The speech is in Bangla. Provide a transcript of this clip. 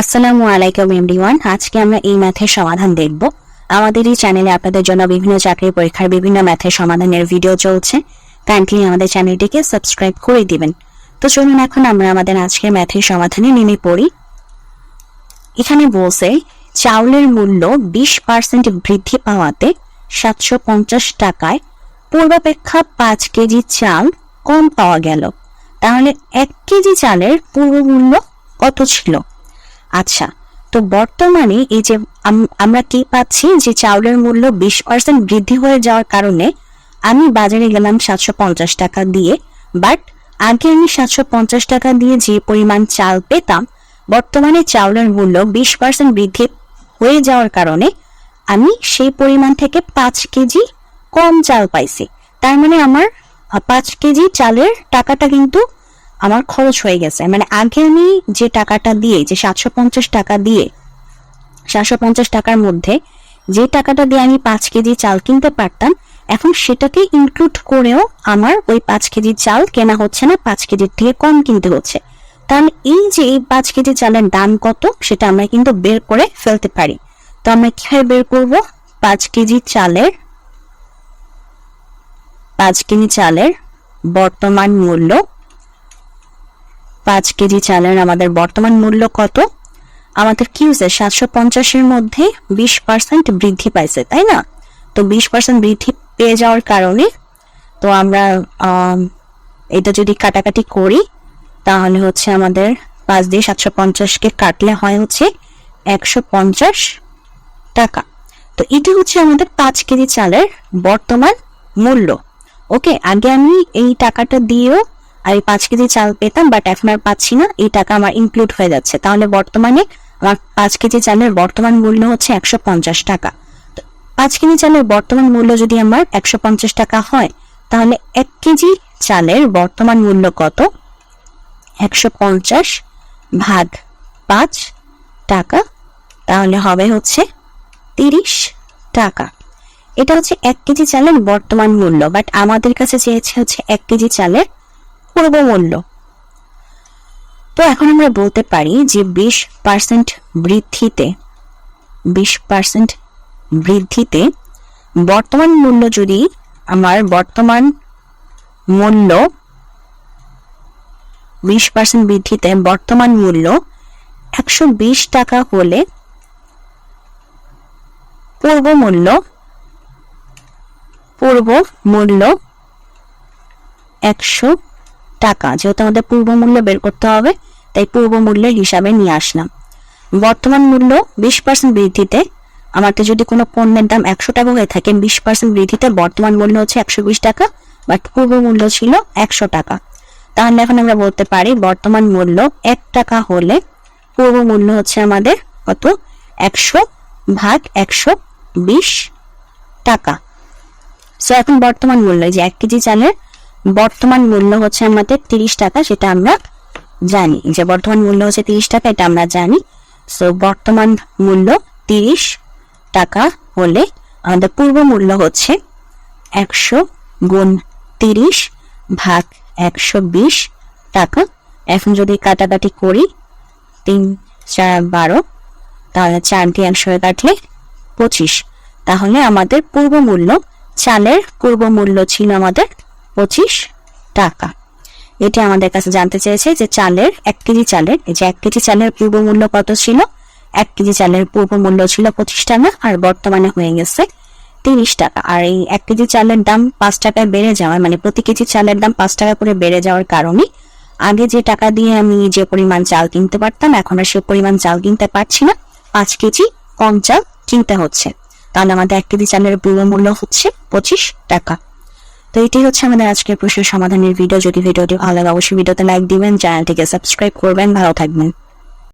আসসালামু আলাইকুম এভরিওয়ান। আজকে আমরা এই ম্যাথের সমাধান দেখব। আমাদের এই চ্যানেলে আপনাদের জন্য বিভিন্ন চাকরি পরীক্ষার বিভিন্ন ম্যাথের সমাধানের ভিডিও চলছে। কাইন্ডলি আমাদের চ্যানেলটিকে সাবস্ক্রাইব করে দিবেন। তো চলুন এখন আমরা আমাদের আজকের ম্যাথের সমাধানে নেমে পড়ি। এখানে বলছে, চাউলের মূল্য বিশ পার্সেন্ট বৃদ্ধি পাওয়াতে সাতশো পঞ্চাশ টাকায় পূর্বাপেক্ষা পাঁচ কেজি চাল কম পাওয়া গেল। তাহলে এক কেজি চালের পূর্ব মূল্য কত ছিল? আচ্ছা তো বর্তমানে এই যে আমরা কি পাচ্ছি যে চাউলের মূল্য বিশ পার্সেন্ট বৃদ্ধি হয়ে যাওয়ার কারণে আমি বাজারে গেলাম সাতশো পঞ্চাশ টাকা দিয়ে বাট আগে আমি সাতশো পঞ্চাশ টাকা দিয়ে যে পরিমাণ চাল পেতাম, বর্তমানে চাউলের মূল্য বিশ পার্সেন্ট বৃদ্ধি হয়ে যাওয়ার কারণে আমি সেই পরিমাণ থেকে পাঁচ কেজি কম চাল পাইছি। তার মানে আমার পাঁচ কেজি চালের টাকাটা কিন্তু আমার খরচ হয়ে গেছে। মানে আগে আমি যে টাকাটা দিয়ে, যে সাতশো পঞ্চাশ টাকা দিয়ে, সাতশো পঞ্চাশ টাকার মধ্যে যে টাকাটা দিয়ে আমি পাঁচ কেজি চাল কিনতে পারতাম, এখন সেটাকে ইনক্লুড করেও আমার ওই পাঁচ কেজি চাল কেনা হচ্ছে না, পাঁচ কেজির থেকে কম কিনতে হচ্ছে। তাহলে এই যে এই পাঁচ কেজি চালের দাম কত, সেটা আমরা কিন্তু বের করে ফেলতে পারি। তো আমরা কীভাবে বের করব? পাঁচ কেজি চালের, পাঁচ কেজি চালের বর্তমান মূল্য পাঁচ কেজি চালের আমাদের বর্তমান মূল্য কত? আমাদের কি হয়েছে সাতশো পঞ্চাশের মধ্যে বিশ পার্সেন্ট বৃদ্ধি পাইছে তাই না? তো বিশ পার্সেন্ট বৃদ্ধি পেয়ে যাওয়ার কারণে তো আমরা আম, এটা যদি কাটাকাটি করি তাহলে হচ্ছে আমাদের পাঁচ দিয়ে সাতশো পঞ্চাশকে কাটলে হয় হচ্ছে একশো পঞ্চাশ টাকা। তো এটি হচ্ছে আমাদের পাঁচ কেজি চালের বর্তমান মূল্য। ওকে আগে আমি এই টাকাটা দিয়েও আর এই পাঁচ কেজি চাল পেতাম বাট এখন আর পাচ্ছি না। এই টাকা আমার ইনক্লুড হয়ে যাচ্ছে। তাহলে বর্তমানে আমার পাঁচ কেজি চালের বর্তমান মূল্য হচ্ছে একশো পঞ্চাশ টাকা। পাঁচ কেজি চালের বর্তমান মূল্য যদি আমার একশো পঞ্চাশ টাকা হয়, তাহলে এক কেজি চালের বর্তমান মূল্য কত? একশো পঞ্চাশ ভাগ পাঁচ টাকা, তাহলে হবে হচ্ছে তিরিশ টাকা। এটা হচ্ছে এক কেজি চালের বর্তমান মূল্য বাট আমাদের কাছে চেয়েছে হচ্ছে এক কেজি চালের পূর্ব মূল্য তো এখন আমরা বলতে পারি যে বিশ পার্সেন্ট বৃদ্ধিতে, বিশ পার্সেন্ট বৃদ্ধিতে বর্তমান মূল্য যদি আমার বর্তমান মূল্য বিশ পার্সেন্ট বৃদ্ধিতে বর্তমান মূল্য একশো বিশ টাকা হলে পূর্ব মূল্য পূর্ব মূল্য একশো টাকা, যেহেতু আমাদের পূর্ব মূল্য বের করতে হবে, তাই পূর্ব মূল্যের হিসাবে নিয়ে আসলাম। বর্তমান মূল্য বিশ পার্সেন্ট বৃদ্ধিতে আমাদের যদি কোনো পণ্যের দাম একশো টাকা হয়ে থাকে, বিশ পার্সেন্ট বৃদ্ধিতে বর্তমান মূল্য হচ্ছে একশো বিশ টাকা বাট পূর্ব মূল্য ছিল একশো টাকা। তাহলে এখন আমরা বলতে পারি বর্তমান মূল্য এক টাকা হলে পূর্ব মূল্য হচ্ছে আমাদের কত? একশো ভাগ একশো বিশ টাকা। সো এখন বর্তমান মূল্য যে এক কেজি চালের বর্তমান মূল্য হচ্ছে আমাদের তিরিশ টাকা, সেটা আমরা জানি। যে বর্তমান মূল্য হচ্ছে তিরিশ টাকা, এটা আমরা জানি। সো বর্তমান মূল্য তিরিশ টাকা হলে আমাদের পূর্ব মূল্য হচ্ছে একশো গুণ তিরিশ ভাগ একশো বিশ টাকা। এখন যদি কাটাকাটি করি, তিন, চার, বারো, তাহলে চার দিয়ে একশো কাটলে পঁচিশ। তাহলে আমাদের পূর্ব মূল্য, চালের পূর্ব মূল্য ছিল আমাদের পঁচিশ টাকা। এটি আমাদের কাছে জানতে চেয়েছে যে চালের এক কেজি চালের যে এক কেজি চালের পূর্ব মূল্য কত ছিল? এক কেজি চালের পূর্ব মূল্য ছিল পঁচিশ টাকা আর বর্তমানে হয়ে গেছে তিরিশ টাকা। আর এই এক কেজি চালের দাম পাঁচ টাকায় বেড়ে যাওয়ায় মানে প্রতি কেজি চালের দাম পাঁচ টাকা করে বেড়ে যাওয়ার কারণে আগে যে টাকা দিয়ে আমি যে পরিমাণ চাল কিনতে পারতাম, এখন আর সে পরিমাণ চাল কিনতে পারছি না। পাঁচ কেজি কম চাল কিনতে হচ্ছে। তাহলে আমাদের এক কেজি চালের পূর্ব মূল্য হচ্ছে পঁচিশ টাকা। তো এটি হচ্ছে আমাদের আজকের প্রশ্নের সমাধানের ভিডিও যদি ভিডিওটি ভালো লাগে, অবশ্যই ভিডিওতে লাইক দিবেন চ্যানেলটিকে সাবস্ক্রাইব করবেন। ভালো থাকবেন।